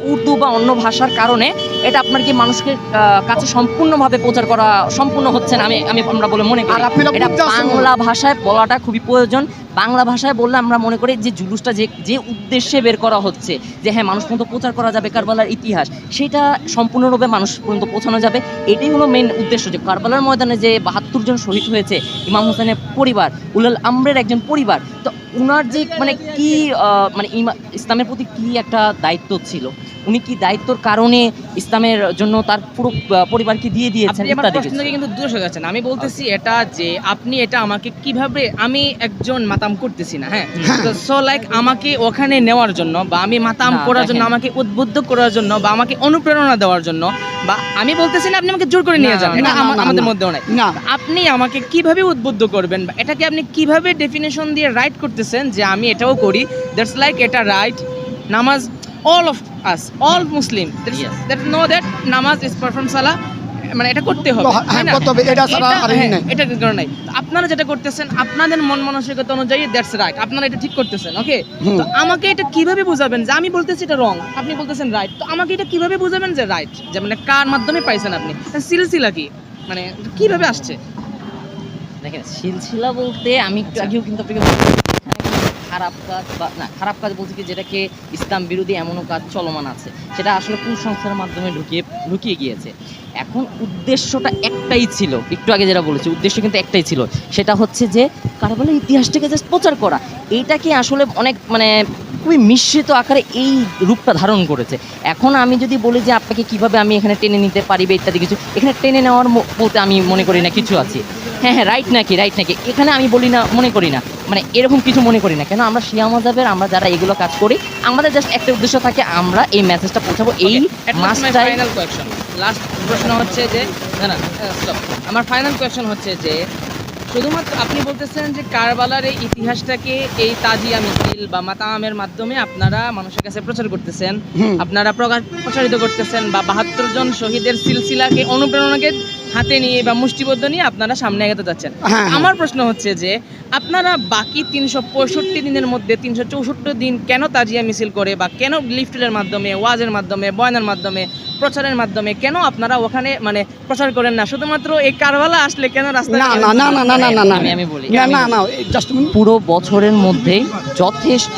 উর্দু বা অন্য ভাষার কারণে এটা আপনার কি মানুষকে কাছে সম্পূর্ণভাবে প্রচার করা সম্পূর্ণ হচ্ছে না আমি আমি আমরা বলে মনে করি। এটা। বাংলা ভাষায় বলাটা খুবই প্রয়োজন। বাংলা ভাষায় বললে আমরা মনে করি যে জুলুসটা যে যে উদ্দেশ্যে বের করা হচ্ছে যে হ্যাঁ মানুষ পর্যন্ত প্রচার করা যাবে কারবালার ইতিহাস সেটা সম্পূর্ণরূপে মানুষ পর্যন্ত পৌঁছানো যাবে। এটাই হলো মেন উদ্দেশ্য যে কারবালার ময়দানে যে বাহাত্তর জন শহীদ হয়েছে ইমাম হোসেনের পরিবার উলাল আমরের একজন পরিবার তো উনার যে মানে কি মানে ইমা- ইসলামের প্রতি কি একটা দায়িত্ব ছিল? উনি কি দায়িত্বর কারণে ইসলামের জন্য তার পুরো আহ, পরিবারকে দিয়ে দিয়েছেন ইত্যাদি কিন্তু দূরে সরে যাচ্ছেন। আমি বলতেছি এটা যে আপনি এটা আমাকে কীভাবে আমি একজন মাতাম করতেছি না হ্যাঁ? সো লাইক আমাকে ওখানে নেওয়ার জন্য বা আমি মাতাম করার জন্য আমাকে উদ্বুদ্ধ করার জন্য বা আমাকে অনুপ্রেরণা দেওয়ার জন্য বা আমি বলতেছি না আপনি আমাকে জোর করে নিয়ে যান এটা আমাদের। মধ্যেও নাই। আপনি আমাকে কীভাবে উদ্বুদ্ধ করবেন বা এটাকে আপনি কীভাবে ডেফিনেশন দিয়ে রাইট করতেছেন যে আমি এটাও করি? দ্যাটস লাইক এটা right namaz all of us all Muslim Yes. That no that namaz is perform salah মানে এটা করতে হবে হ্যাঁ, এটা ছাড়া আর হ্যাঁ, নাই। এটা কারণ নাই। আপনারা যেটা করতেছেন আপনাদের মন মানসিকতা অনুযায়ী দ্যাটস রাইট আপনারা এটা ঠিক করতেছেন ওকে তো আমাকে এটা কীভাবে বুঝাবেন যে আমি বলতেছি এটা রং আপনি বলতেছেন রাইট তো আমাকে এটা কীভাবে বুঝাবেন যে রাইট যে মানে কার মাধ্যমে পাইছেন আপনি? সিলসিলা কি? মানে কীভাবে আসছে? দেখেন সিলসিলা বলতে আমি একটু আচ্ছা। আগেও কিন্তু আপনাকে খারাপ কাজ বা, না, খারাপ কাজ বলতে কি যেটাকে ইসলাম বিরোধী এমনও কাজ চলমান আছে, সেটা আসলে কুসংস্কারের মাধ্যমে ঢুকিয়ে ঢুকিয়ে গিয়েছে। এখন উদ্দেশ্যটা একটাই ছিল, একটু আগে যেটা বলেছি, উদ্দেশ্য কিন্তু একটাই ছিল, সেটা হচ্ছে যে কারবালের ইতিহাসটাকে জাস্ট প্রচার করা। এইটাকে আসলে অনেক মানে খুবই মিশ্রিত আকারে এই রূপটা ধারণ করেছে। এখন আমি যদি বলি যে আপনাকে কীভাবে আমি এখানে টেনে নিতে পারি বা ইত্যাদি কিছু, এখানে টেনে নেওয়ার বলতে আমি মনে করি না, কিছু আছে। হ্যাঁ হ্যাঁ রাইট নাকি রাইট নাকি? এখানে আমি বলি না মনে করি না। মানে এরকম কিছু মনে করি না। কেন? আমরা শিয়া মজাবের আমরা যারা এগুলো কাজ করি আমাদের জাস্ট একটা উদ্দেশ্য থাকে আমরা এই মেসেজটা পৌঁছাবো এই মাসটাই ফাইনাল কোয়েশ্চন লাস্ট প্রশ্ন হচ্ছে যে না না আমার ফাইনাল কোয়েশ্চন হচ্ছে যে শুধুমাত্র আপনি বলতেছেন যে কারবালার এই ইতিহাসটাকে এই তাজিয়া মিছিল বা মাতামের মাধ্যমে আপনারা মানুষের কাছে প্রচার করতেছেন আপনারা প্রকাশ প্রচারিত করতেছেন বা বাহাত্তর জন শহীদের সিলসিলাকে অনুপ্রেরণাকে হাতে নিয়ে বা মুষ্টিবদ্ধ নিয়ে আপনারা সামনে এগোতে যাচ্ছেন। আমার প্রশ্ন হচ্ছে যে আপনারা বাকি তিনশো দিনের মধ্যে তিনশো দিন কেন তাজিয়া মিছিল করে বা কেন লিফটের মাধ্যমে ওয়াজের মাধ্যমে বয়নের মাধ্যমে প্রচারের মাধ্যমে কেন আপনারা ওখানে মানে প্রচার করেন না? শুধুমাত্র এই কারবালা আসলে কেন রাস্তা পুরো বছরের মধ্যে যথেষ্ট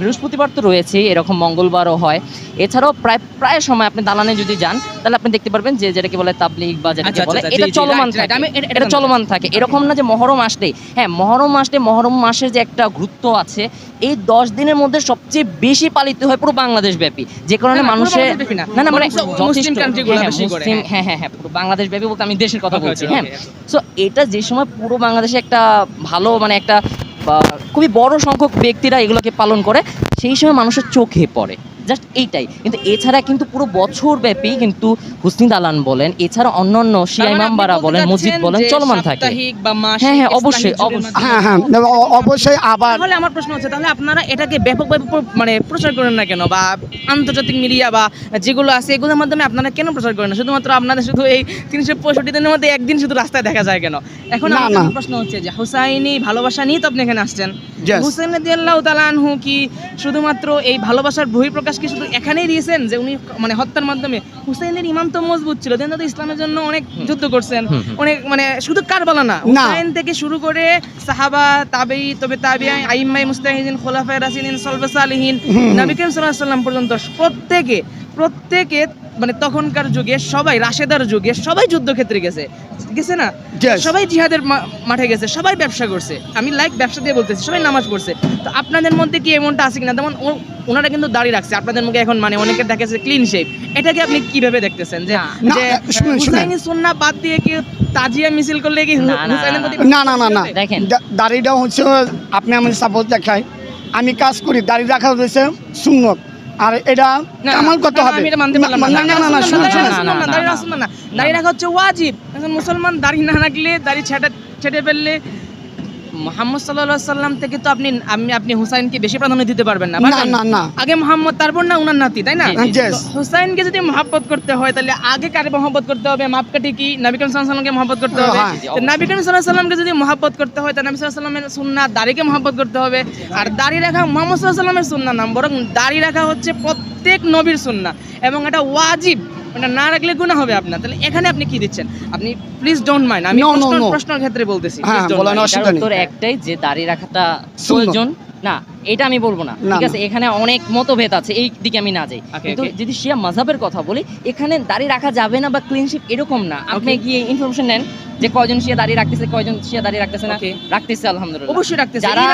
বৃহস্পতিবার তো রয়েছে এরকম মঙ্গলবারও হয়। এছাড়াও প্রায় প্রায় সময় আপনি দালানে যদি যান তাহলে আপনি দেখতে পারবেন যে যেটাকে বলে তাবলিক বা যেটা আচ্ছা, বলে এটা চলমান থাকে। এটা- এটা এটা চলমান থাকে। এরকম না যে মহরম আসলে হ্যাঁ মহরম আসলে মহরম মাসের যে একটা গুরুত্ব আছে এই দশ দিনের মধ্যে সবচেয়ে বেশি পালিত হয় পুরো বাংলাদেশ ব্যাপী। যে কারণে মানুষের না। না মানে যথেষ্ট। হ্যাঁ, হ্যাঁ। হ্যাঁ হ্যাঁ হ্যাঁ পুরো বাংলাদেশ ব্যাপী বলতে আমি দেশের কথা বলছি। হ্যাঁ সো এটা যে সময় পুরো বাংলাদেশে একটা ভালো মানে একটা খুবই বড় সংখ্যক ব্যক্তিরা এগুলোকে পালন করে সেই সময় মানুষের চোখে পড়ে। জাস্ট এইটাই। কিন্তু এছাড়া কিন্তু পুরো বছর ব্যাপী কিন্তু হুসনি দালান বলেন এছাড়া অন্যান্য শিয়া মানে বলতে বলেন মসজিদ বলেন চলমান থাকে। হ্যাঁ, হ্যাঁ, অবশ্যই, অবশ্যই। হ্যাঁ হ্যাঁ অবশ্যই আবার তাহলে আমার প্রশ্ন হচ্ছে তাহলে আপনারা এটাকে ব্যাপকভাবে প্র- মানে প্রচার করেন না কেন? বা আন্তর্জাতিক মিডিয়া বা যেগুলো আছে এগুলোর মাধ্যমে আপনারা কেন প্রচার করেন না? শুধুমাত্র আপনাদের শুধু এই তিনশো পঁয়ষট্টি দিনের মধ্যে একদিন শুধু রাস্তায় দেখা যায় কেন? এখন আমার প্রশ্ন হচ্ছে যে হুসাইনি ভালোবাসা নিয়ে তো আপনি এখানে আসছেন. হুসেন রাদিয়াল্লাহু তাআলা আনহু কি শুধুমাত্র এই ভালোবাসার বহিঃপ্রকাশ কি শুধু এখানেই দিয়েছেন যে উনি মানে হত্যার মাধ্যমে হুসাইনের ইমাম তো মজবুত ছিল তিনি তো ইসলামের জন্য অনেক যুদ্ধ করছেন। অনেক মানে শুধু কারবালা না না। হুসাইন থেকে শুরু করে সাহাবা তাবেই তবে তাবিয়াই আইম্মাই মুস্তাহিদিন খোলাফায় রাসিদিন সলবে সালিহিন। নবী করিম সাল্লাম পর্যন্ত প্রত্যেকে প্রত্যেকে মানে তখনকার যুগে সবাই রাশেদার যুগে সবাই যুদ্ধক্ষেত্রে গেছে। গেছে না? সবাই জিহাদের মা- মাঠে গেছে সবাই ব্যবসা করছে। আমি লাইক ব্যবসা দিয়ে বলতেছি সবাই নামাজ পড়ছে। তো আপনাদের মধ্যে কি এমনটা আছে কিনা? যেমন ও- ওনারা কিন্তু দাড়ি রাখছে আপনাদের মুখে এখন মানে অনেকের দেখেছে ক্লিন শেপ এটাকে আপনি কীভাবে দেখতেছেন? যে না, যে না, শুনুন, শুনুন। হুসাইনি সুন্নাহ বাদ দিয়ে কি তাজিয়া মিছিল করলে কি না, না, না না না। না দেখেন। দাড়িটা হচ্ছে আপনি আমি সাপোজ দেখাই। আমি কাজ করি দাড়ি রাখা হয়েছে সুন্নত। আর এটা আমার কামাল করতে হবে আমি এটা মানতে পারলাম না না না না শুনুন দাড়ি শুনুন রাখা দাড়ি রাখা না। দাড়ি রাখা হচ্ছে ওয়াজিব মুসলমান দাড়ি না রাখলে দাড়ি ছেটে ছেটে ফেললে মোহাম্মদ সাল্লাল্লাহু সাল্লাম থেকে তো আপনি আমি আপনি হুসাইনকে বেশি প্রাধান্য দিতে পারবেন না। না না না। আগে মোহাম্মদ তারপর না উনার নাতি তাই না? হুসাইনকে যদি মহাব্বত করতে হয় তাহলে আগে কারে মহব্বত করতে হবে? মাপকাঠি কি? নবী করিম আলাইহি মহব্বত করতে হবে? হ্যাঁ, নবী করিম সাল্লাল্লাহু সাল্লামকে যদি মহব্বত করতে হয় তাহলে নবী সাল্লামের সুন্নাহ দাড়িকে মহব্বত করতে হবে। আর দাড়ি রাখা মোহাম্মদ আলাইহি সাল্লামের সুন্নাহ নাম বরং দাড়ি রাখা হচ্ছে প্রত্যেক প্রত্যেক নবীর সুন্না এবং এটা ওয়াজিব। এটা না রাখলে গুনাহ হবে আপনার। তাহলে এখানে আপনি কি দিচ্ছেন? আপনি প্লিজ ডোন্ট মাইন্ড আমি. প্রশ্নের ক্ষেত্রে বলতেছি হ্যাঁ। উত্তর একটাই যে দাড়ি রাখাটা প্রয়োজন। না এটা আমি বলব না ঠিক আছে? এখানে অনেক মতভেদ আছে এই দিকে আমি না যাই। কিন্তু যদি শিয়া মাযহাবের কথা বলি এখানে দাড়ি রাখা যাবে না বা ক্লিনশিপ এরকম না। আপনি গিয়ে ইনফরমেশন নেন যে কয়জন শিয়া দাড়ি রাখতেছে কয়জন শিয়া দাড়ি রাখতেছে না। রাখতেছে আলহামদুলিল্লাহ। অবশ্যই রাখতেছে। যারা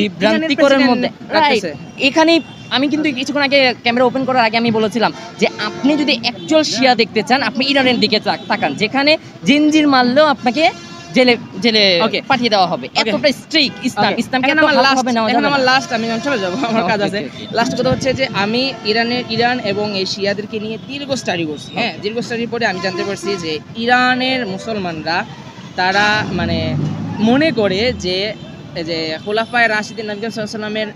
বিভ্রান্তিকরের মধ্যে president রাখতেছে। রাইট এখানে আমি কিন্তু কিছুক্ষণ আগে ক্যামেরা ওপেন করার আগে আমি বলেছিলাম যে আপনি যদি অ্যাকচুয়াল শিয়া দেখতে চান আপনি ইরানের দিকে তাকান যেখানে জিনজির মারলেও আপনাকে জেলে জেলে. পাঠিয়ে দেওয়া হবে। এতটা স্ট্রিক ইসলাম। এখন এত আমার last- হালকাভাবে নেওয়া এখন আমার লাস্ট আমি চলে যাব আমার কাজ আছে. লাস্ট কথা হচ্ছে যে আমি ইরানের ইরান এবং এই শিয়াদেরকে নিয়ে দীর্ঘ স্টাডি করছি। হ্যাঁ দীর্ঘ স্টাডির পরে আমি জানতে পারছি যে ইরানের মুসলমানরা তারা মানে মনে করে যে যে খোলাফায় রাশিদিন নবী সাল্লামের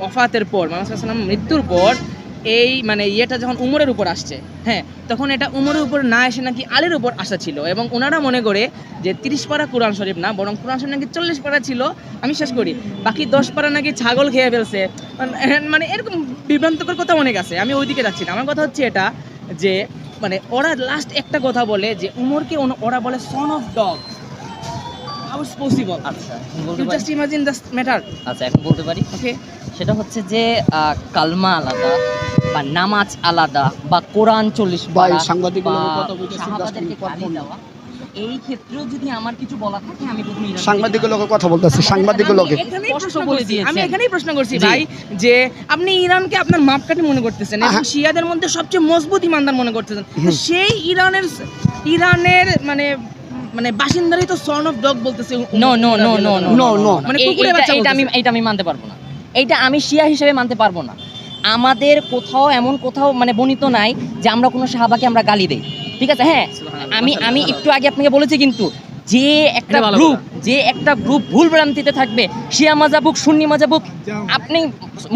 ওফাতের পর মোহাম্মদ সাল্লাম মৃত্যুর পর এই মানে ইয়েটা যখন উমরের উপর আসছে হ্যাঁ তখন এটা উমরের উপর না এসে নাকি আলীর উপর আসা ছিল এবং ওনারা মনে করে যে তিরিশ পারা কোরআন শরীফ না, বরং কোরআন শরীফ নাকি চল্লিশ পারা ছিল, আমি শেষ করি। বাকি দশ পারা নাকি ছাগল খেয়ে ফেলছে। মানে- এরকম বিভ্রান্তকর কথা অনেক আছে, আমি ওইদিকে যাচ্ছি না। আমার কথা হচ্ছে এটা যে মানে ওরা লাস্ট একটা কথা বলে যে উমরকে ওরা বলে son of dog how is possible আচ্ছা বলতে পারি? জাস্ট ইমাজিন দ্য ম্যাটার আচ্ছা এখন বলতে পারি? ওকে সেটা হচ্ছে যে আহ, কালমা আলাদা বা নামাজ আলাদা বা কোরআন চল্লিশ বা দেওয়া এই ক্ষেত্রেও যদি আমার কিছু বলা থাকে আমি সাংবাদিকের লোকের কথা বলতেছি সাংবাদিকের লোকে। আমি এখানেই প্রশ্ন করছি। দিয়েছেন। আমি এখানেই প্রশ্ন করছি জি। ভাই যে আপনি ইরানকে আপনার মাপকাঠি মনে করতেছেন এবং শিয়াদের মধ্যে সবচেয়ে মজবুত ইমানদার মনে করতেছেন। সেই ইরানের ইরানের মানে মানে বাসিন্দারই তো সন অফ ডগ বলতেছে no no no no no no. মানে কুকুরের বাচ্চা এইটা আমি। এইটা আমি মানতে পারব না। এইটা আমি শিয়া হিসেবে মানতে পারব না। আমাদের কোথাও এমন কোথাও মানে বর্ণিত নাই যে আমরা কোনো সাহাবাকে আমরা গালি দেই। ঠিক আছে? হ্যাঁ আমি আমি একটু আগে আপনাকে বলেছি কিন্তু যে একটা গ্রুপ যে একটা গ্রুপ ভুল ভ্রান্তিতে থাকবে শিয়া মাজাবুক সুন্নি মাজাবুক আপনি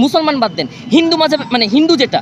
মুসলমান বাদ দেন। হিন্দু মাজাব মানে হিন্দু যেটা